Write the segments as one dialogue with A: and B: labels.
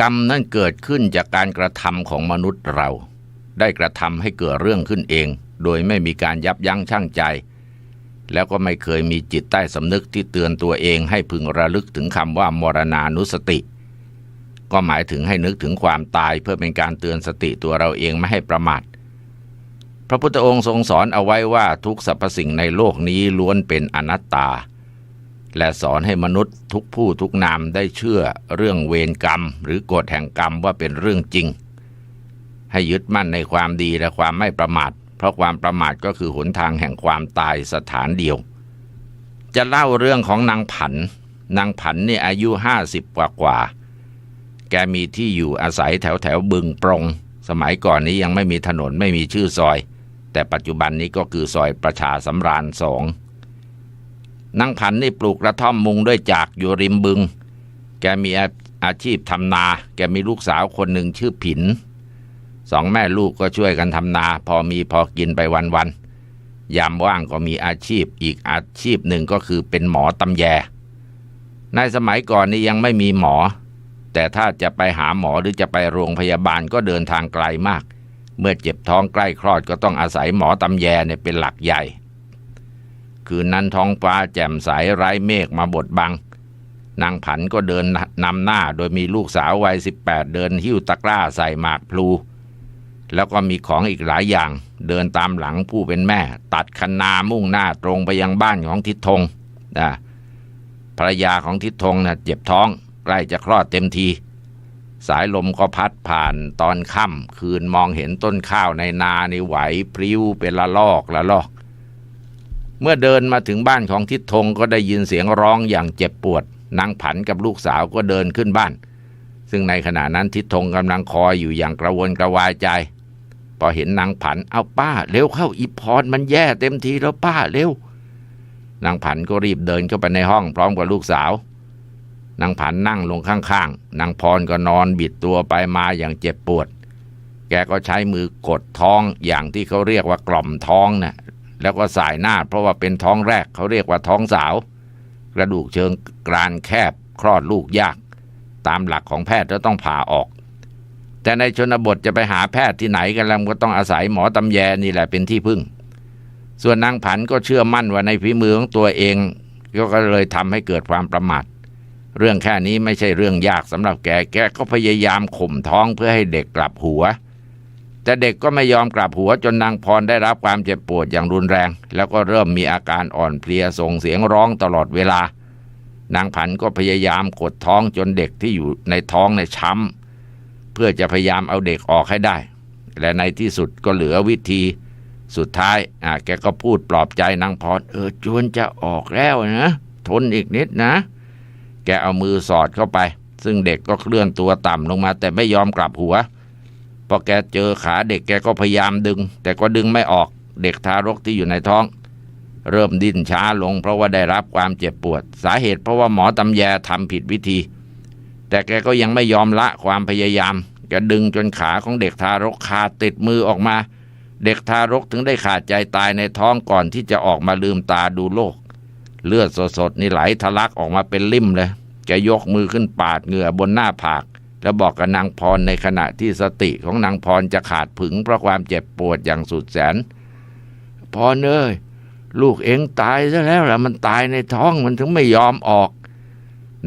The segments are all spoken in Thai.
A: กรรมนั่นเกิดขึ้นจากการกระทำของมนุษย์เรา ได้กระทำให้เกิดเรื่องขึ้นเอง โดยไม่มีการยับยั้งชั่งใจ แล้วก็ไม่เคยมีจิตใต้สำนึกที่เตือนตัวเองให้พึงระลึกถึงคำว่ามรณานุสติ ก็หมายถึงให้นึกถึงความตายเพื่อเป็นการเตือนสติตัวเราเองไม่ให้ประมาทพระพุทธองค์ทรงสอนเอาไว้ว่าทุกสรรพสิ่งในโลกนี้ล้วนเป็นอนัตตา และสอนให้มนุษย์ทุกผู้ทุกนามได้เชื่อเรื่องเวรกรรม หรือกฎแห่งกรรมว่าเป็นเรื่องจริง ให้ยึดมั่นในความดีและความไม่ประมาท เพราะความประมาทก็คือหนทางแห่งความตายสถานเดียว จะเล่าเรื่องของนางผัน นางผันนี่อายุห้าสิบกว่ากว่า แกมีที่อยู่อาศัยแถวแถวบึงปรง สมัยก่อนนี้ยังไม่มีถนนไม่มีชื่อซอย แต่ปัจจุบันนี้ก็คือซอยประชาสำราญสอง นางผันนี่ปลูกกระท่อมมุงด้วยจากอยู่ริมบึง แกมีอาอาชีพทำนา แกมีลูกสาวคนหนึ่งชื่อผิน สองแม่ลูกก็ช่วยกันทำนา พอมีพอกินไปวันๆ ยามว่างก็มีอาชีพ อีกอาชีพหนึ่งก็คือเป็นหมอตำแย ในสมัยก่อนนี่ยังไม่มีหมอ แต่ถ้าจะไปหาหมอหรือจะไปโรงพยาบาลก็เดินทางไกลมาก เมื่อเจ็บท้องใกล้คลอดก็ต้องอาศัยหมอตำแยเนี่ยเป็นหลักใหญ่ คืนนั้นท้องฟ้าแจ่มใสไร้เมฆมาบดบัง นางผันก็เดินนำหน้าโดยมีลูกสาววัย 18 เดินหิ้วตะกร้าใส่หมากพลู แล้วก็มีของอีกหลายอย่าง เดินตามหลังผู้เป็นแม่ ตัดคันนามุ่งหน้าตรงไปยังบ้านของทิศทงนะภรรยาของทิศทงนะ่ะเจ็บท้อง ใกล้จะคลอดเต็มที สายลมก็พัดผ่านตอนค่ำคืนมองเห็นต้นข้าวในนาในไหวพริ้วเป็นละลอกละลอก เมื่อเดินมาถึงบ้านของทิศทงก็ได้ยินเสียงร้องอย่างเจ็บปวดนางผันกับลูกสาวก็เดินขึ้นบ้าน ซึ่งในขณะนั้นทิศทงกำลังคอยอยู่อย่างกระวนกระวายใจ พอเห็นนางผันเอาป้า เร็วเข้าอีพรมันแย่เต็มทีแล้วป้าเร็วนางผันก็รีบเดินเข้าไปในห้องพร้อมกับลูกสาว นางผันนั่งลงข้างๆนางพรก็นอนบิดตัวไปมาอย่างเจ็บปวด แกก็ใช้มือกดท้องอย่างที่เขาเรียกว่ากล่อมท้องนะ่ะ แล้วก็สายหน้าเพราะว่าเป็นท้องแรกเขาเรียกว่าท้องสาว กระดูกเชิงกรานแคบ คลอดลูกยาก ตามหลักของแพทย์จะต้องผ่าออก แต่ในชนบทจะไปหาแพทย์ที่ไหนกันแล้วก็ต้องอาศัยหมอตำแยนี่แหละเป็นที่พึ่ง ส่วนนางผันก็เชื่อมั่นว่าในฝีมือของตัวเอง ก็เลยทำให้เกิดความประมาทเรื่องแค่นี้ไม่ใช่เรื่องยากสำหรับแก แกก็พยายามข่มท้องเพื่อให้เด็กกลับหัว แต่เด็กก็ไม่ยอมกลับหัวจนนางพรได้รับความเจ็บปวดอย่างรุนแรง แล้วก็เริ่มมีอาการอ่อนเพลียส่งเสียงร้องตลอดเวลา นางผันก็พยายามกดท้องจนเด็กที่อยู่ในท้องในช้ำเพื่อจะพยายามเอาเด็กออกให้ได้ และในที่สุดก็เหลือวิธีสุดท้ายอ่าแกก็พูดปลอบใจนางพรเออจวนจะออกแล้วนะทนอีกนิดนะ แกเอามือสอดเข้าไป ซึ่งเด็กก็เคลื่อนตัวต่ำลงมา แต่ไม่ยอมกลับหัว พอแกเจอขาเด็กแกก็พยายามดึง แต่ก็ดึงไม่ออกเด็กทารกที่อยู่ในท้อง เริ่มดิ้นช้าลงเพราะว่าได้รับความเจ็บปวด สาเหตุเพราะว่าหมอตำแยทำผิดวิธี แต่แกก็ยังไม่ยอมละความพยายามแกดึงจนขาของเด็กทารกขาดติดมือออกมา เด็กทารกถึงได้ขาดใจตายในท้องก่อนที่จะออกมาลืมตาดูโลก เลือดสดๆนี่ไหลทะลักออกมาเป็นลิ่มเลยแกยกมือขึ้นปาดเหงื่อบนหน้าผาก แล้วบอกกับนางพรในขณะที่สติของนางพรจะขาดผึงเพราะความเจ็บปวดอย่างสุดแสน พรเอ้ยลูกเองตายซะแล้วล่ะมันตายในท้องมันถึงไม่ยอมออก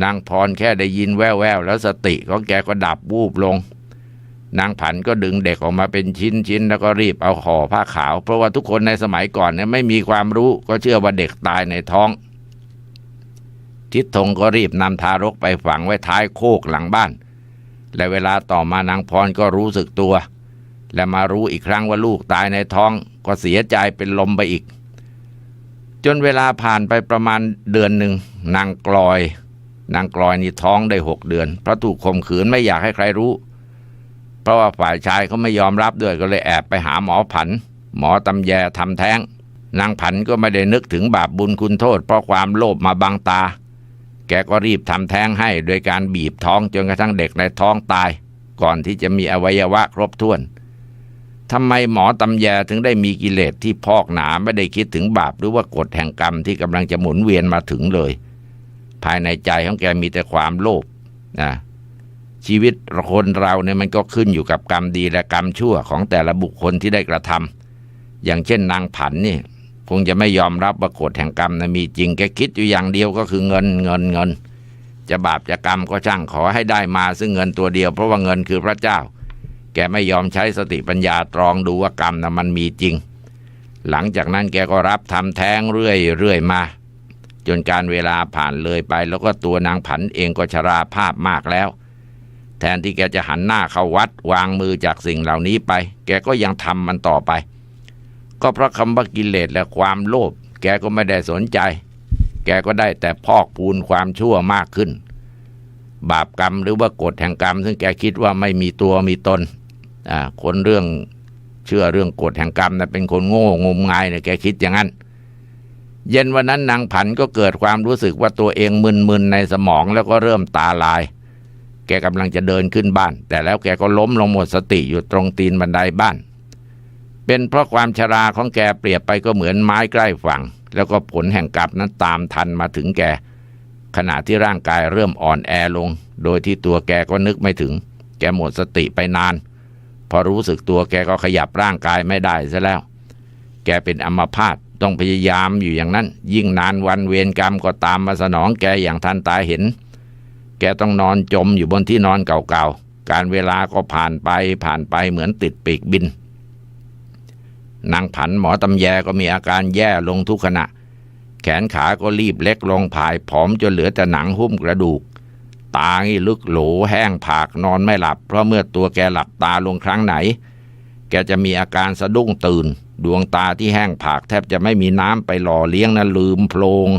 A: นางพรแค่ได้ยินแว่วๆแล้วสติของแกก็ดับวูบลง นางผันก็ดึงเด็กออกมาเป็นชิ้นๆแล้วก็รีบเอาห่อผ้าขาว เพราะว่าทุกคนในสมัยก่อนเนี่ยไม่มีความรู้ก็เชื่อว่าเด็กตายในท้องทิศทงก็รีบนำทารกไปฝังไว้ท้ายโคกหลังบ้าน และเวลาต่อมานางพรก็รู้สึกตัว และมารู้อีกครั้งว่าลูกตายในท้องก็เสียใจเป็นลมไปอีก จนเวลาผ่านไปประมาณเดือนหนึ่งนางกลอย นางกลอยนี่ท้องได้หกเดือน เพราะถูกข่มขืนไม่อยากให้ใครรู้ เพราะว่าฝ่ายชายเขาไม่ยอมรับด้วยก็เลยแอบไปหาหมอผัน หมอตำแยทำแท้ง นางผันก็ไม่ได้นึกถึงบาปบุญคุณโทษ เพราะความโลภมาบังตา แกก็รีบทำแท้งให้โดยการบีบท้องจนกระทั่งเด็กในท้องตาย ก่อนที่จะมีอวัยวะครบถ้วนทำไมหมอตำแยถึงได้มีกิเลสที่พอกหนาไม่ได้คิดถึงบาปหรือว่ากฎแห่งกรรมที่กำลังจะหมุนเวียนมาถึงเลย ภายในใจของแกมีแต่ความโลภนะชีวิตคนเราเนี่ยมันก็ขึ้นอยู่กับกรรมดีและกรรมชั่วของแต่ละบุคคลที่ได้กระทำอย่างเช่นนางผันนี่ คงจะไม่ยอมรับว่ากฎแห่งกรรมนะมีจริงแกคิดอยู่อย่างเดียวก็คือเงินเงินเงิน จะบาปจะกรรมก็ช่างขอให้ได้มาซึ่งเงินตัวเดียว เพราะว่าเงินคือพระเจ้า แกไม่ยอมใช้สติปัญญาตรองดูว่ากรรมนะมันมีจริง หลังจากนั้นแกก็รับทำแท้งเรื่อยเรื่อยมา จนการเวลาผ่านเลยไป แล้วก็ตัวนางผันเองก็ชราภาพมากแล้ว แทนที่แกจะหันหน้าเข้าวัดวางมือจากสิ่งเหล่านี้ไป แกก็ยังทำมันต่อไป ก็เพราะคำว่ากิเลสและความโลภแกก็ไม่ได้สนใจ แกก็ได้แต่พอกพูนความชั่วมากขึ้น บาปกรรมหรือว่ากฎแห่งกรรม ซึ่งแกคิดว่าไม่มีตัวมีตนอ่าคนเรื่องเชื่อเรื่องกฎแห่งกรรมนะเป็นคนโง่งมงายเนี่ยแกคิดอย่างนั้น เย็นวันนั้นนางผันก็เกิดความรู้สึกว่าตัวเองมึนๆในสมองแล้วก็เริ่มตาลาย แกกำลังจะเดินขึ้นบ้าน แต่แล้วแกก็ล้มลงหมดสติอยู่ตรงตีนบันไดบ้าน เป็นเพราะความชราของแกเปรียบไปก็เหมือนไม้ใกล้ฝั่ง แล้วก็ผลแห่งกรรมนั้นตามทันมาถึงแก ขณะที่ร่างกายเริ่มอ่อนแอลง โดยที่ตัวแกก็นึกไม่ถึง แกหมดสติไปนาน พอรู้สึกตัวแกก็ขยับร่างกายไม่ได้ซะแล้ว แกเป็นอัมพาตต้องพยายามอยู่อย่างนั้น ยิ่งนานวันเวรกรรมก็ตามมาสนองแกอย่างทันตาเห็น แกต้องนอนจมอยู่บนที่นอนเก่าๆ การเวลาก็ผ่านไปผ่านไปเหมือนติดปีกบิน นางผันหมอตำแยก็มีอาการแย่ลงทุกขณะ แขนขาก็รีบเล็กลงผายผอมจนเหลือแต่หนังหุ้มกระดูก ตานี่ลึกโหลแห้งผากนอนไม่หลับ เพราะเมื่อตัวแกหลับตาลงครั้งไหน แกจะมีอาการสะดุ้งตื่น ดวงตาที่แห้งผากแทบจะไม่มีน้ำไปหล่อเลี้ยงนะลืมโพลง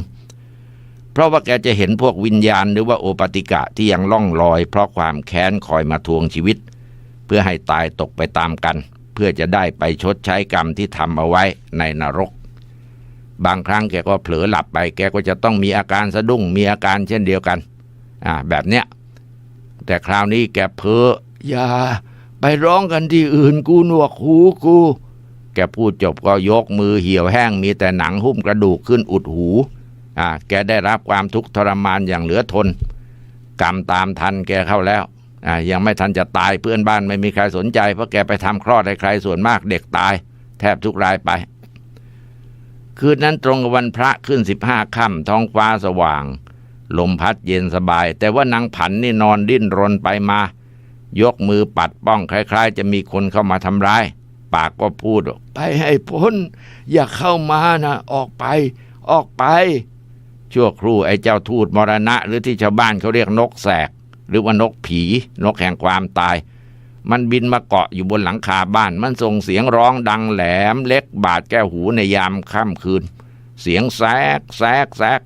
A: เพราะว่าแกจะเห็นพวกวิญญาณหรือว่าโอปติกะที่ยังล่องลอย เพราะความแค้นคอยมาทวงชีวิต เพื่อให้ตายตกไปตามกัน เพื่อจะได้ไปชดใช้กรรมที่ทำเอาไว้ในนรก บางครั้งแกก็เผลอหลับไป แกก็จะต้องมีอาการสะดุ้งมีอาการเช่นเดียวกันอ่าแบบเนี้ยแต่คราวนี้แกเพ้ออย่าไปร้องกันที่อื่นกูหนวกหูกู แกพูดจบก็ยกมือเหี่ยวแห้งมีแต่หนังหุ้มกระดูกขึ้นอุดหูอ่าแกได้รับความทุกข์ทรมานอย่างเหลือทน กรรมตามทันแกเข้าแล้ว อ่ายังไม่ทันจะตายเพื่อนบ้านไม่มีใครสนใจ เพราะแกไปทำคลอดให้ใครส่วนมากเด็กตาย แทบทุกรายไป คืนนั้นตรงกับวันพระขึ้นสิบห้าค่ำท้องฟ้าสว่าง ลมพัดเย็นสบาย แต่ว่านางผันนี่นอนดิ้นรนไปมา ยกมือปัดป้องคล้ายๆ จะมีคนเข้ามาทำร้าย ปากก็พูดว่าไปให้พ้น อย่าเข้ามานะออกไป ออกไปชั่วครู่ไอ้เจ้าทูตมรณะ หรือที่ชาวบ้านเขาเรียกนกแสก หรือว่านกผี นกแห่งความตาย มันบินมาเกาะอยู่บนหลังคาบ้าน มันส่งเสียงร้องดังแหลม เล็กบาดแก้วหูในยามค่ำคืน เสียงแซกแซกแซก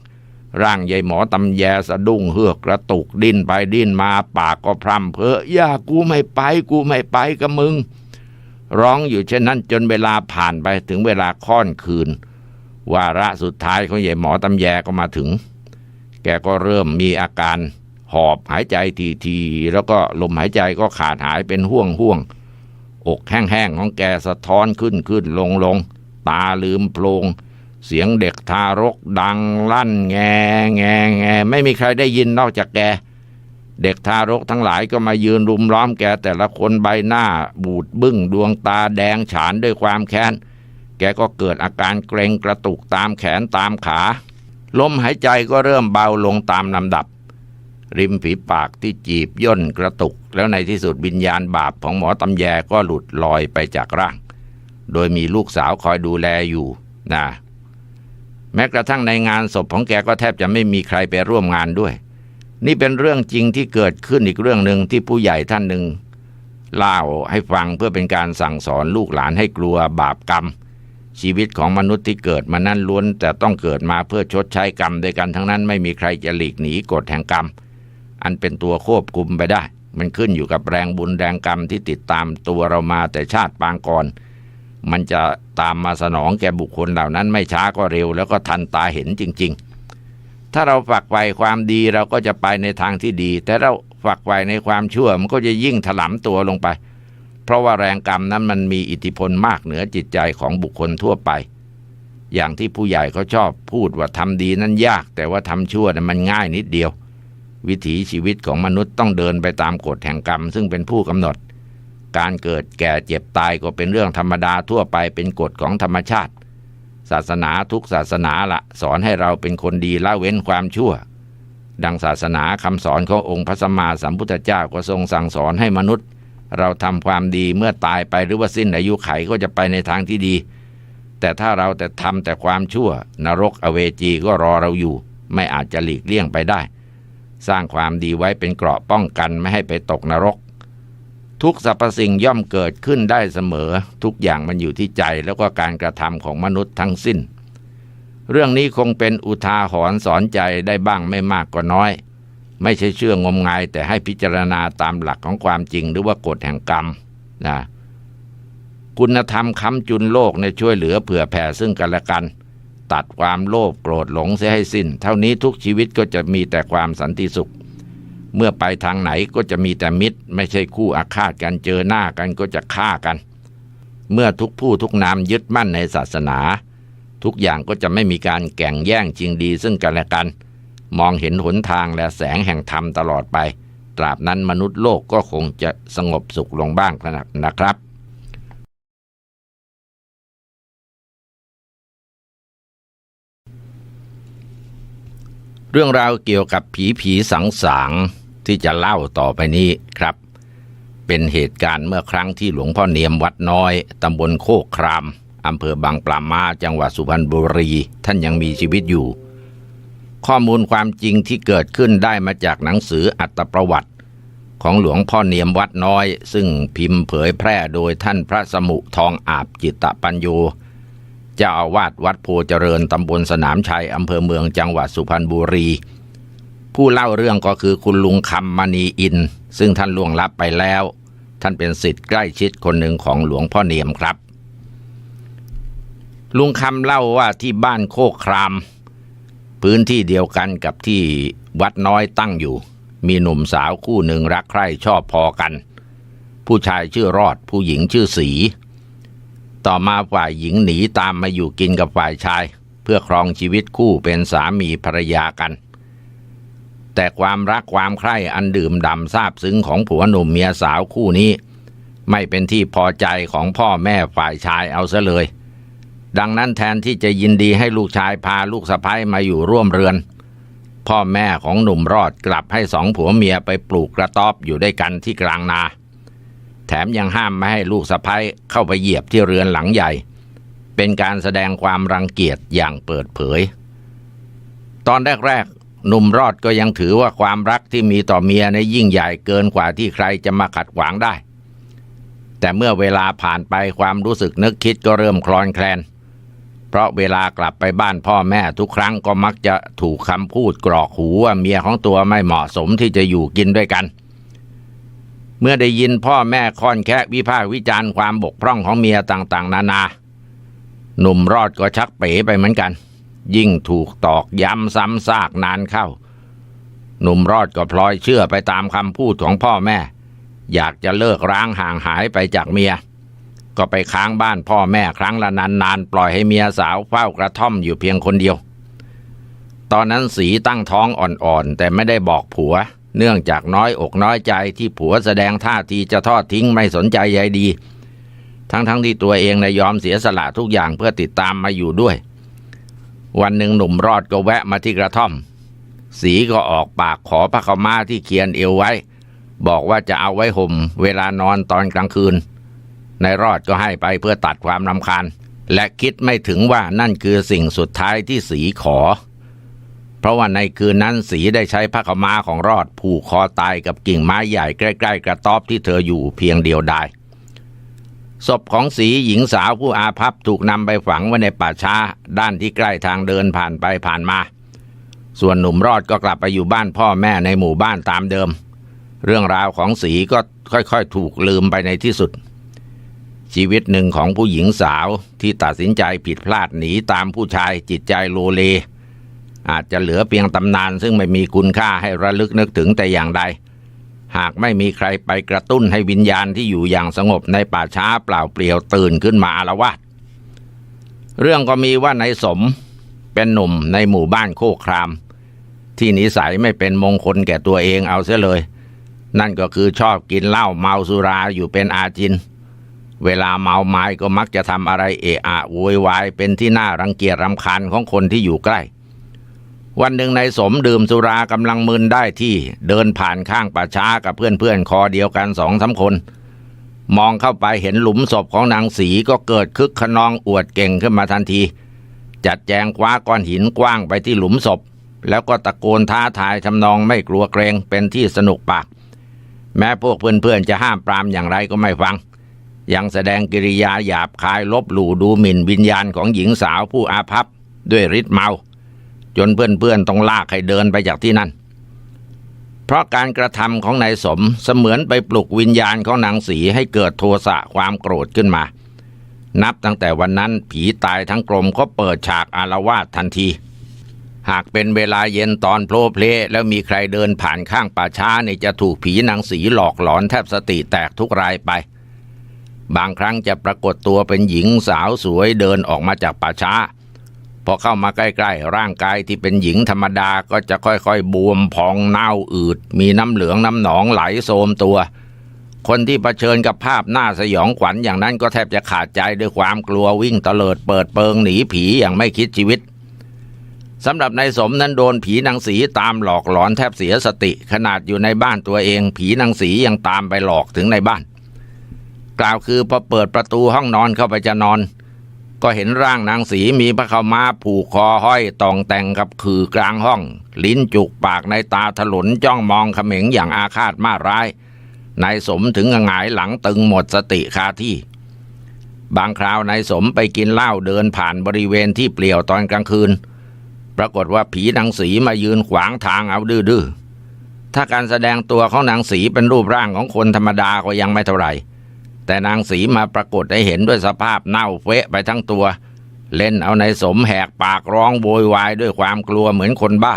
A: ร่างยายหมอตำแยสะดุ้งเฮือกกระตุกดิ้นไปดิ้นมาปากก็พร่ำเพ้ออย่ากูไม่ไป กูไม่ไปกับมึง ร้องอยู่เช่นนั้นจนเวลาผ่านไปถึงเวลาค่อนคืน วาระสุดท้ายของยายหมอตำแยก็มาถึง แกก็เริ่มมีอาการ หอบหายใจทีๆแล้วก็ลมหายใจก็ขาดหายเป็นห่วงห่วงอกแห้งๆของแกสะท้อนขึ้นขึ้นลงลงตาลืมโพลงเสียงเด็กทารกดังลั่นแงแงแงไม่มีใครได้ยินนอกจากแก เด็กทารกทั้งหลายก็มายืนรุมล้อมแกแต่ละคนใบหน้าบูดบึ้งดวงตาแดงฉานด้วยความแค้น แกก็เกิดอาการเกรงกระตุกตามแขนตามขา ลมหายใจก็เริ่มเบาลงตามลำดับ ริมฝีปากที่จีบย่นกระตุก แล้วในที่สุดวิญญาณบาปของหมอตำแยก็หลุดลอยไปจากร่าง โดยมีลูกสาวคอยดูแลอยู่นะแม้กระทั่งในงานศพของแกก็แทบจะไม่มีใครไปร่วมงานด้วย นี่เป็นเรื่องจริงที่เกิดขึ้นอีกเรื่องหนึ่งที่ผู้ใหญ่ท่านหนึ่งเล่าให้ฟังเพื่อเป็นการสั่งสอนลูกหลานให้กลัวบาปกรรม ชีวิตของมนุษย์ที่เกิดมานั้นล้วนแต่ต้องเกิดมาเพื่อชดใช้กรรมด้วยกันทั้งนั้นไม่มีใครจะหลีกหนีกฎแห่งกรรม อันเป็นตัวควบคุมไปได้ มันขึ้นอยู่กับแรงบุญแรงกรรมที่ติดตามตัวเรามาแต่ชาติปางก่อน มันจะตามมาสนองแก่บุคคลเหล่านั้นไม่ช้าก็เร็ว แล้วก็ทันตาเห็นจริง ๆ ถ้าเราฝักใฝ่ความดีเราก็จะไปในทางที่ดี แต่เราฝักใฝ่ในความชั่วมันก็จะยิ่งถลำตัวลงไป เพราะว่าแรงกรรมนั้นมันมีอิทธิพลมากเหนือจิตใจของบุคคลทั่วไป อย่างที่ผู้ใหญ่เขาชอบพูดว่าทำดีนั้นยาก แต่ว่าทำชั่วนั้นมันง่ายนิดเดียว วิถีชีวิตของมนุษย์ต้องเดินไปตามกฎแห่งกรรม ซึ่งเป็นผู้กำหนด การเกิดแก่เจ็บตายก็เป็นเรื่องธรรมดาทั่วไปเป็นกฎของธรรมชาติ ศาสนาทุกศาสนาละสอนให้เราเป็นคนดีละเว้นความชั่ว ดังศาสนาคำสอนขององค์พระสัมมาสัมพุทธเจ้าก็ทรงสั่งสอนให้มนุษย์ เราทำความดีเมื่อตายไปหรือว่าสิ้นอายุไขก็จะไปในทางที่ดี แต่ถ้าเราแต่ทำแต่ความชั่ว นรกอเวจีก็รอเราอยู่ ไม่อาจจะหลีกเลี่ยงไปได้ สร้างความดีไว้เป็นเกราะป้องกันไม่ให้ไปตกนรก ทุกสรรพสิ่งย่อมเกิดขึ้นได้เสมอ ทุกอย่างมันอยู่ที่ใจแล้วก็การกระทำของมนุษย์ทั้งสิ้น เรื่องนี้คงเป็นอุทาหรณ์สอนใจได้บ้างไม่มากก็น้อย ไม่ใช่เชื่องมงายแต่ให้พิจารณาตามหลักของความจริงหรือว่ากฎแห่งกรรมนะคุณธรรมค้ำจุนโลกในช่วยเหลือเผื่อแผ่ซึ่งกันและกัน ตัดความโลภโกรธหลงเสียให้สิ้น เท่านี้ทุกชีวิตก็จะมีแต่ความสันติสุข เมื่อไปทางไหนก็จะมีแต่มิตร ไม่ใช่คู่อาฆาตกันเจอหน้ากันก็จะฆ่ากัน เมื่อทุกผู้ทุกนามยึดมั่นในศาสนา ทุกอย่างก็จะไม่มีการแก่งแย่งจริงดีซึ่งกันและกัน มองเห็นหนทางและแสงแห่งธรรมตลอดไป ตราบนั้นมนุษย์โลกก็คงจะสงบสุขลงบ้างนะครับ เรื่องราวเกี่ยวกับผีผีสังสางที่จะเล่าต่อไปนี้ครับ เป็นเหตุการณ์เมื่อครั้งที่หลวงพ่อเนียมวัดน้อยตำบลโคกครามอำเภอบางปลามาจังหวัดสุพรรณบุรี ท่านยังมีชีวิตอยู่ ข้อมูลความจริงที่เกิดขึ้นได้มาจากหนังสืออัตประวัติ ของหลวงพ่อเนียมวัดน้อย ซึ่งพิมพ์เผยแพร่โดยท่านพระสมุทองอาบจิตตปัญโย เจ้าอาวาสวัดโพเจริญตำบลสนามชัยอำเภอเมืองจังหวัดสุพรรณบุรี ผู้เล่าเรื่องก็คือคุณลุงคำมณีอิน ซึ่งท่านล่วงลับไปแล้ว ท่านเป็นสิทธิ์ใกล้ชิดคนหนึ่งของหลวงพ่อเนียมครับ ลุงคำเล่าว่าที่บ้านโคกคราม พื้นที่เดียวกันกับที่วัดน้อยตั้งอยู่ มีหนุ่มสาวคู่หนึ่งรักใคร่ชอบพอกัน ผู้ชายชื่อรอดผู้หญิงชื่อสี ต่อมาฝ่ายหญิงหนีตามมาอยู่กินกับฝ่ายชาย เพื่อครองชีวิตคู่เป็นสามีภรรยากัน แต่ความรักความใคร่อันดื่มด่ำซาบซึ้งของผัวหนุ่มเมียสาวคู่นี้ ไม่เป็นที่พอใจของพ่อแม่ฝ่ายชายเอาซะเลย ดังนั้นแทนที่จะยินดีให้ลูกชายพาลูกสะพ้ยมาอยู่ร่วมเรือน พ่อแม่ของหนุ่มรอดกลับให้สองผัวเมียไปปลูกกระต๊อบอยู่ด้วยกันที่กลางนา แถมยังห้ามไม่ให้ลูกสะพ้ยเข้าไปเหยียบที่เรือนหลังใหญ่ เป็นการแสดงความรังเกียจอย่างเปิดเผย ตอนแรกๆหนุ่มรอดก็ยังถือว่าความรักที่มีต่อเมียในยิ่งใหญ่เกินกว่าที่ใครจะมาขัดขวางได้ แต่เมื่อเวลาผ่านไปความรู้สึกนึกคิดก็เริ่มคลอนแคลน เพราะเวลากลับไปบ้านพ่อแม่ทุกครั้งก็มักจะถูกคำพูดกรอกหูว่าเมียของตัวไม่เหมาะสมที่จะอยู่กินด้วยกัน เมื่อได้ยินพ่อแม่ค่อนแคะวิพากษ์วิจารณ์ความบกพร่องของเมียต่างๆ นานา หนุ่มรอดก็ชักเป๋ไปเหมือนกัน ยิ่งถูกตอกย้ำซ้ำซากนานเข้า หนุ่มรอดก็พลอยเชื่อไปตามคำพูดของพ่อแม่ อยากจะเลิกร้างห่างหายไปจากเมีย ก็ไปค้างบ้านพ่อแม่ครั้งละนานๆปล่อยให้เมียสาวเฝ้ากระท่อมอยู่เพียงคนเดียว ตอนนั้นสีตั้งท้องอ่อนๆแต่ไม่ได้บอกผัว เนื่องจากน้อยอกน้อยใจที่ผัวแสดงท่าทีจะทอดทิ้งไม่สนใจใยดี ทั้งๆทที่ตัวเองในยอมเสียสละทุกอย่างเพื่อติดตามมาอยู่ด้วย วันหนึ่งหนุ่มรอดก็แวะมาที่กระท่อม สีก็ออกปากขอพระขาม้าที่เคียนเอวไว้ บอกว่าจะเอาไว้ห่ม เวลานอนตอนกลางคืนนายรอดก็ให้ไปเพื่อตัดความรำคาญ และคิดไม่ถึงว่านั่นคือสิ่งสุดท้ายที่สีขอ เพราะว่าในคืนนั้นสีได้ใช้ผ้าขม้าของรอดผูกคอตายกับกิ่งไม้ใหญ่ใกล้ ๆ กระต๊อบที่เธออยู่เพียงเดียวดายศพของสีหญิงสาวผู้อาภัพถูกนำไปฝังไว้ในป่าช้า ด้านที่ใกล้ทางเดินผ่านไปผ่านมา ส่วนหนุ่มรอดก็กลับไปอยู่บ้านพ่อแม่ในหมู่บ้านตามเดิม เรื่องราวของสีก็ค่อยๆ ถูกลืมไปในที่สุด ชีวิตหนึ่งของผู้หญิงสาวที่ตัดสินใจผิดพลาดหนีตามผู้ชายจิตใจโลเล อาจจะเหลือเพียงตำนานซึ่งไม่มีคุณค่าให้ระลึกนึกถึงแต่อย่างใด หากไม่มีใครไปกระตุ้นให้วิญญาณที่อยู่อย่างสงบในป่าช้าเปล่าเปลี่ยวตื่นขึ้นมาอาละวาดเรื่องก็มีว่านายสมเป็นหนุ่มในหมู่บ้านโคคราม ที่นิสัยไม่เป็นมงคลแก่ตัวเองเอาเสียเลย นั่นก็คือชอบกินเหล้าเมาสุราอยู่เป็นอาจิน เวลาเมาไม้ก็มักจะทำอะไรเอะอะโวยวายเป็นที่น่ารังเกียจรำคาญของคนที่อยู่ใกล้ วันหนึ่งในายสมดื่มสุรากำลังมึนได้ที่เดินผ่านข้างป่าช้ากับเพื่อนๆ คอเดียวกันสองสามคน มองเข้าไปเห็นหลุมศพของนางสีก็เกิดคึกขนองอวดเก่งขึ้นมาทันที จัดแจงคว้าก้อนหินกว้างไปที่หลุมศพ แล้วก็ตะโกนท้าทายทำนองไม่กลัวเกรงเป็นที่สนุกปาก แม้พวกเพื่อนๆจะห้ามปรามอย่างไรก็ไม่ฟังยังแสดงกิริยาหยาบคายลบหลู่ดูหมิ่นวิญญาณของหญิงสาวผู้อาภัพด้วยฤทธิ์เมา จนเพื่อนๆต้องลากให้เดินไปจากที่นั่น เพราะการกระทำของนายสมเสมือนไปปลุกวิญญาณของนางสีให้เกิดโทสะความโกรธขึ้นมา นับตั้งแต่วันนั้นผีตายทั้งกลมก็เปิดฉากอารวาสทันที หากเป็นเวลาเย็นตอนโพลเพลแล้วมีใครเดินผ่านข้างป่าช้าเนี่ยจะถูกผีนางสีหลอกหลอนแทบสติแตกทุกรายไป บางครั้งจะปรากฏตัวเป็นหญิงสาวสวยเดินออกมาจากป่าช้า พอเข้ามาใกล้ๆ ร่างกายที่เป็นหญิงธรรมดาก็จะค่อยๆ บวมพองเน่าอืด มีน้ำเหลืองน้ำหนองไหลโสมตัว คนที่เผชิญกับภาพหน้าสยองขวัญอย่างนั้นก็แทบจะขาดใจด้วยความกลัววิ่งเตลิดเปิดเปิงหนีผีอย่างไม่คิดชีวิตสำหรับนายสมนั้นโดนผีนางสีตามหลอกหลอนแทบเสียสติ ขนาดอยู่ในบ้านตัวเอง ผีนางสียังตามไปหลอกถึงในบ้าน กล่าวคือพอเปิดประตูห้องนอนเข้าไปจะนอน ก็เห็นร่างนางสีมีพระเขามาผูกคอห้อยตองแต่งกับคือกลางห้อง ลิ้นจุกปากในตาถลนจ้องมองเขม็งอย่างอาฆาตมาร้ายนายสมถึงหงายหลังตึงหมดสติคาที่ บางคราวนายสมไปกินเหล้าเดินผ่านบริเวณที่เปลี่ยวตอนกลางคืน ปรากฏว่าผีนางสีมายืนขวางทางเอาดื้อๆถ้าการแสดงตัวของนางสีเป็นรูปร่างของคนธรรมดาก็ยังไม่เท่าไหร่ แต่นางสีมาปรากฏให้เห็นด้วยสภาพเน่าเฟะไปทั้งตัว เล่นเอาในสมแหกปากร้องโวยวายด้วยความกลัวเหมือนคนบ้า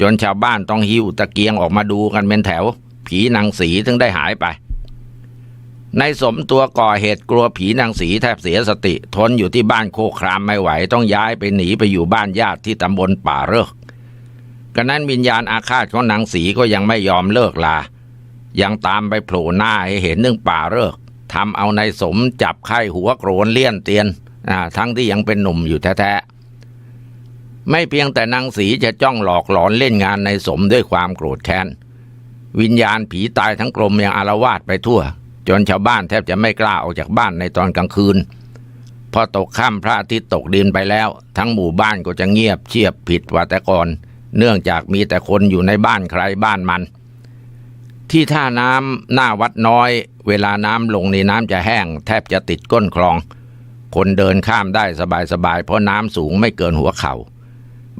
A: จนชาวบ้านต้องหิ้วตะเกียงออกมาดูกันเป็นแถว ผีนางสีถึงได้หายไปนายสมตัวก่อเหตุกลัวผีนางสีแทบเสียสติ ทนอยู่ที่บ้านโคครามไม่ไหว ต้องย้ายไปหนีไปอยู่บ้านญาติที่ตำบลป่าเริกกันนั้นวิญญาณอาฆาตของนางสีก็ยังไม่ยอมเลิกลา ยังตามไปโผล่หน้าให้เห็นเรื่องป่าเริก ทำเอานายสมจับไข้หัวโกรนเลี่ยนเตียนทั้งที่ยังเป็นหนุ่มอยู่แท้ๆไม่เพียงแต่นางสีจะจ้องหลอกหลอนเล่นงานนายสมด้วยความโกรธแค้น วิญญาณผีตายทั้งกลมยังอารวาสไปทั่ว จนชาวบ้านแทบจะไม่กล้าออกจากบ้านในตอนกลางคืนพอตกค่ำพระอาทิตย์ตกดินไปแล้ว ทั้งหมู่บ้านก็จะเงียบเชียบผิดกว่าแต่ก่อน เนื่องจากมีแต่คนอยู่ในบ้านใครบ้านมัน ที่ท่าน้ำหน้าวัดน้อย เวลาน้ำลงในน้ำจะแห้ง แทบจะติดก้นคลอง คนเดินข้ามได้สบายๆเพราะน้ำสูงไม่เกินหัวเขา่า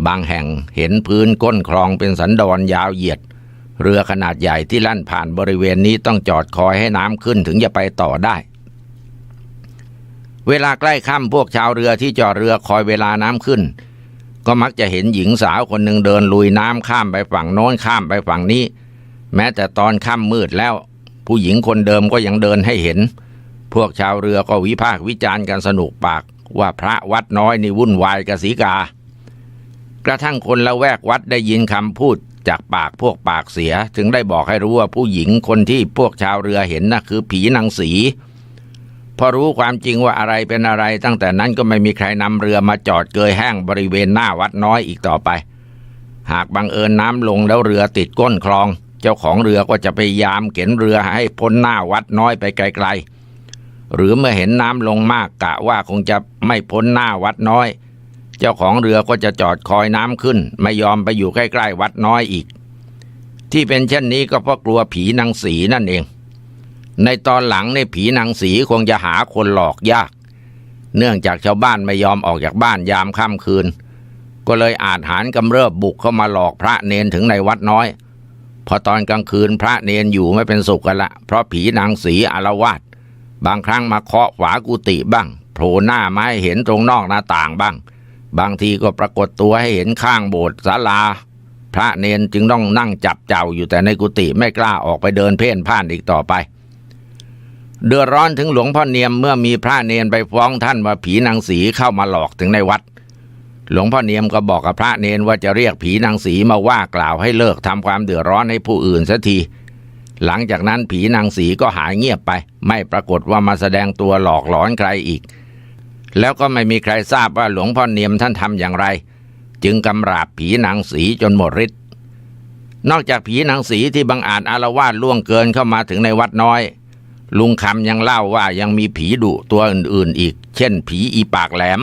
A: บางแห่งเห็นพื้นก้นคลองเป็นสันดอนยาวเหยียด เรือขนาดใหญ่ที่ลั่นผ่านบริเวณนี้ต้องจอดคอยให้น้ำขึ้นถึงจะไปต่อได้ เวลาใกล้ค่ำพวกชาวเรือที่จอดเรือคอยเวลาน้ำขึ้น ก็มักจะเห็นหญิงสาวคนหนึ่งเดินลุยน้ำข้ามไปฝั่งโน้นข้ามไปฝั่งนี้ แม้แต่ตอนค่ำมืดแล้ว ผู้หญิงคนเดิมก็ยังเดินให้เห็น พวกชาวเรือก็วิพากษ์วิจารณ์กันสนุกปาก ว่าพระวัดน้อยนี่วุ่นวายกับสีกา กระทั่งคนละแวกวัดได้ยินคำพูดจากปากพวกปากเสียถึงได้บอกให้รู้ว่าผู้หญิงคนที่พวกชาวเรือเห็นน่ะคือผีนางสีพอรู้ความจริงว่าอะไรเป็นอะไร ตั้งแต่นั้นก็ไม่มีใครนำเรือมาจอดเกยแห้งบริเวณหน้าวัดน้อยอีกต่อไป หากบังเอิญน้ำลงแล้วเรือติดก้นคลอง เจ้าของเรือก็จะพยายามเข็นเรือให้พ้นหน้าวัดน้อยไปไกลๆ หรือเมื่อเห็นน้ำลงมากกะว่าคงจะไม่พ้นหน้าวัดน้อย เจ้าของเรือก็จะจอดคอยน้ำขึ้น ไม่ยอมไปอยู่ใกล้ๆวัดน้อยอีก ที่เป็นเช่นนี้ก็เพราะกลัวผีนางสีนั่นเอง ในตอนหลังในผีนางสีคงจะหาคนหลอกยาก เนื่องจากชาวบ้านไม่ยอมออกจากบ้านยามค่ำคืน ก็เลยอาจหารกำเริบบุกเข้ามาหลอกพระเนนถึงในวัดน้อย พอตอนกลางคืนพระเนนอยู่ไม่เป็นสุขกันละ เพราะผีนางสีอารวาสบางครั้งมาเคาะฝากุฏิบ้างโผล่หน้ามาให้เห็นตรงนอกหน้าต่างบ้าง บางทีก็ปรากฏตัวให้เห็นข้างโบสถ์ศาลา พระเนนจึงต้องนั่งจับเจ้าอยู่แต่ในกุฏิไม่กล้าออกไปเดินเพ่นพ่านอีกต่อไป เดือดร้อนถึงหลวงพ่อเนียมเมื่อมีพระเนนไปฟ้องท่านว่าผีนางสีเข้ามาหลอกถึงในวัด หลวงพ่อเนียมก็บอกกับพระเนนว่าจะเรียกผีนางสีมาว่ากล่าวให้เลิกทำความเดือดร้อนให้ผู้อื่นสักที หลังจากนั้นผีนางสีก็หายเงียบไป ไม่ปรากฏว่ามาแสดงตัวหลอกหลอนใครอีก แล้วก็ไม่มีใครทราบว่าหลวงพ่อเนียมท่านทำอย่างไร จึงกำราบผีนางสีจนหมดฤทธิ์นอกจากผีนางสีที่บังอาจอารวาสล่วงเกินเข้ามาถึงในวัดน้อย ลุงคำยังเล่าว่ายังมีผีดุตัวอื่นๆอีก เช่น ผีอีปากแหลม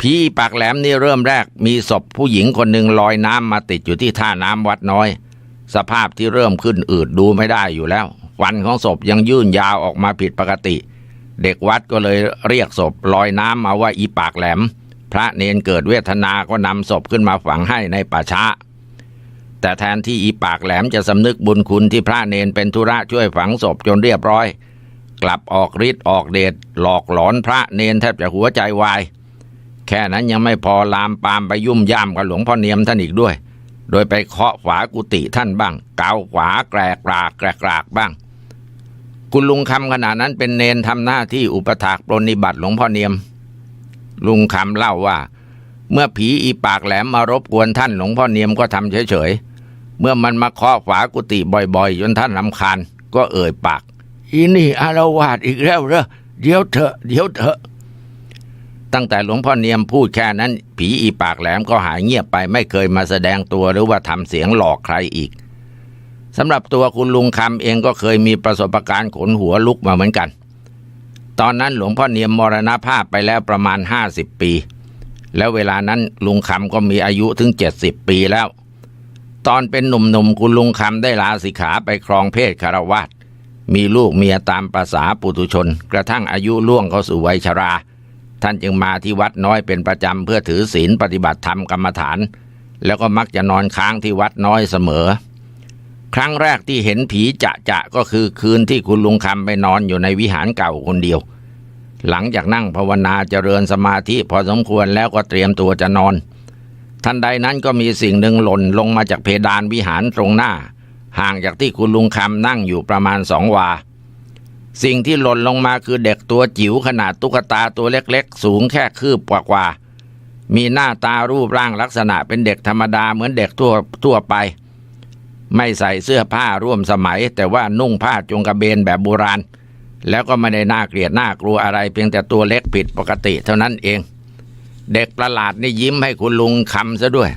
A: ผีอีปากแหลมนี่เริ่มแรก มีศพผู้หญิงคนหนึ่งลอยน้ำมาติดอยู่ที่ท่าน้ำวัดน้อย สภาพที่เริ่มขึ้นอืดดูไม่ได้อยู่แล้วฟันของศพยังยื่นยาวออกมาผิดปกติ เด็กวัดก็เลยเรียกศพลอยน้ำมาว่าอีปากแหลม พระเนนเกิดเวทนาก็นำศพขึ้นมาฝังให้ในป่าช้า แต่แทนที่อีปากแหลมจะสำนึกบุญคุณที่พระเนนเป็นธุระช่วยฝังศพจนเรียบร้อย กลับออกฤทธิ์ออกเดชหลอกหลอนพระเนนแทบจะหัวใจวาย แค่นั้นยังไม่พอลามปามไปยุ่มย่ามกับหลวงพ่อเนียมท่านอีกด้วย โดยไปเคาะฝากุฏิท่านบ้าง เกาฝาแกรกรากแกรกรากบ้าง คุณลุงคำขณะนั้นเป็นเนนทำหน้าที่อุปถากปรนนิบัติหลวงพ่อเนียม ลุงคำเล่าว่า เมื่อผีอีปากแหลมมารบกวนท่านหลวงพ่อเนียมก็ทำเฉยๆ เมื่อมันมาเคาะฝากุฏิบ่อยๆ จนท่านรำคาญก็เอ่ยปาก อีนี่อารวาสอีกแล้วเหรอเดี๋ยวเถอะเดี๋ยวเถอะ ตั้งแต่หลวงพ่อเนียมพูดแค่นั้น ผีอีปากแหลมก็หายเงียบไปไม่เคยมาแสดงตัวหรือว่าทำเสียงหลอกใครอีกสำหรับตัวคุณลุงคำเองก็เคยมีประสบการณ์ขนหัวลุกมาเหมือนกัน ตอนนั้นหลวงพ่อเนียมมรณภาพไปแล้วประมาณ 50 ปี แล้วเวลานั้นลุงคำก็มีอายุถึง 70 ปีแล้ว ตอนเป็นหนุ่มๆคุณลุงคำได้ลาสิกขาไปครองเพศคารวาสมีลูกเมียตามประษาปุถุชน กระทั่งอายุล่วงเข้าสู่วัยชรา ท่านจึงมาที่วัดน้อยเป็นประจำเพื่อถือศีลปฏิบัติธรรมกรรมฐาน แล้วก็มักจะนอนค้างที่วัดน้อยเสมอ ครั้งแรกที่เห็นผีจะจะก็คือคืนที่คุณลุงคำไปนอนอยู่ในวิหารเก่าคนเดียว หลังจากนั่งภาวนาเจริญสมาธิพอสมควรแล้วก็เตรียมตัวจะนอน ทันใดนั้นก็มีสิ่งหนึ่งหล่นลงมาจากเพดานวิหารตรงหน้า ห่างจากที่คุณลุงคำนั่งอยู่ประมาณสองวา สิ่งที่หล่นลงมาคือเด็กตัวจิ๋วขนาดตุ๊กตาตัวเล็กๆ สูงแค่คืบกว่าๆมีหน้าตารูปร่างลักษณะเป็นเด็กธรรมดาเหมือนเด็กทั่วทั่วไป ไม่ใส่เสื้อผ้าร่วมสมัย แต่ว่านุ่งผ้าจงกระเบนแบบโบราณ แล้วก็ไม่ได้น่าเกลียดน่ากลัวอะไร เพียงแต่ตัวเล็กผิดปกติเท่านั้นเอง เด็กประหลาดนี่ยิ้มให้คุณลุงคำซะด้วย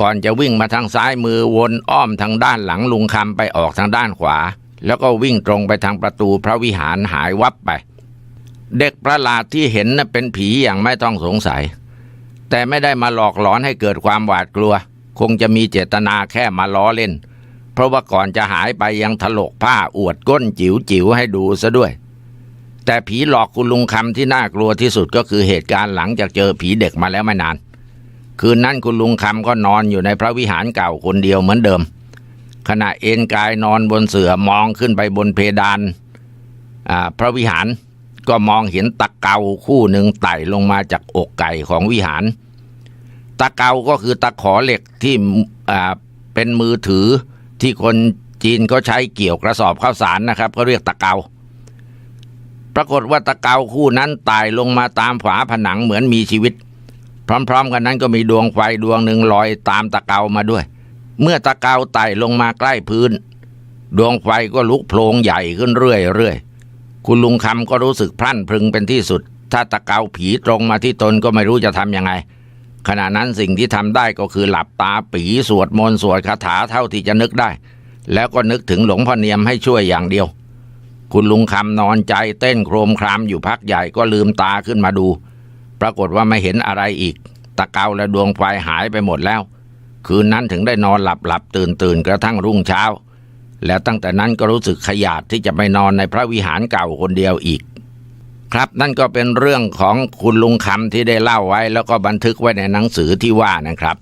A: ก่อนจะวิ่งมาทางซ้ายมือวนอ้อมทางด้านหลังลุงคำไปออกทางด้านขวา แล้วก็วิ่งตรงไปทางประตูพระวิหารหายวับไป เด็กประหลาดที่เห็นน่ะเป็นผีอย่างไม่ต้องสงสัย แต่ไม่ได้มาหลอกหลอนให้เกิดความหวาดกลัว คงจะมีเจตนาแค่มาล้อเล่น เพราะว่าก่อนจะหายไปยังถลกผ้าอวดก้นจิ๋วจิ๋วๆให้ดูซะด้วย แต่ผีหลอกคุณลุงคำที่น่ากลัวที่สุดก็คือเหตุการณ์หลังจากเจอผีเด็กมาแล้วไม่นาน คืนนั้นคุณลุงคำก็นอนอยู่ในพระวิหารเก่าคนเดียวเหมือนเดิม ขณะเอนกายนอนบนเสื่อมองขึ้นไปบนเพดานพระวิหารก็มองเห็นตะเกาคู่หนึ่งไต่ลงมาจากอกไก่ของวิหาร ตะเกาก็คือตะขอเหล็กที่เป็นมือถือที่คนจีนเขาใช้เกี่ยวกระสอบข้าวสารนะครับเขาเรียกตะเกา ปรากฏว่าตะเกาคู่นั้นไต่ลงมาตามฝาผนังเหมือนมีชีวิต พร้อม ๆ กันนั้นก็มีดวงไฟดวงหนึ่งลอยตามตะเกามาด้วย เมื่อตะเกาไต่ลงมาใกล้พื้น ดวงไฟก็ลุกโพลงใหญ่ขึ้นเรื่อยๆ คุณลุงคำก็รู้สึกพรั่นพรึงเป็นที่สุด ถ้าตะเกาผีตรงมาที่ตนก็ไม่รู้จะทำยังไง ขณะนั้นสิ่งที่ทำได้ก็คือหลับตาปีสวดมนต์สวดคาถาเท่าที่จะนึกได้ แล้วก็นึกถึงหลวงพ่อเนียมให้ช่วยอย่างเดียว คุณลุงคำนอนใจเต้นโครมครามอยู่พักใหญ่ก็ลืมตาขึ้นมาดู ปรากฏว่าไม่เห็นอะไรอีก ตะเกาและดวงไฟหายไปหมดแล้ว คืนนั้นถึงได้นอนหลับหลับตื่นตื่นกระทั่งรุ่งเช้า แล้วตั้งแต่นั้นก็รู้สึกขยาดที่จะไปนอนในพระวิหารเก่าคนเดียวอีก ครับนั่นก็เป็นเรื่องของคุณลุงคำที่ได้เล่าไว้ แล้วก็บันทึกไว้ในหนังสือที่ว่านะครับ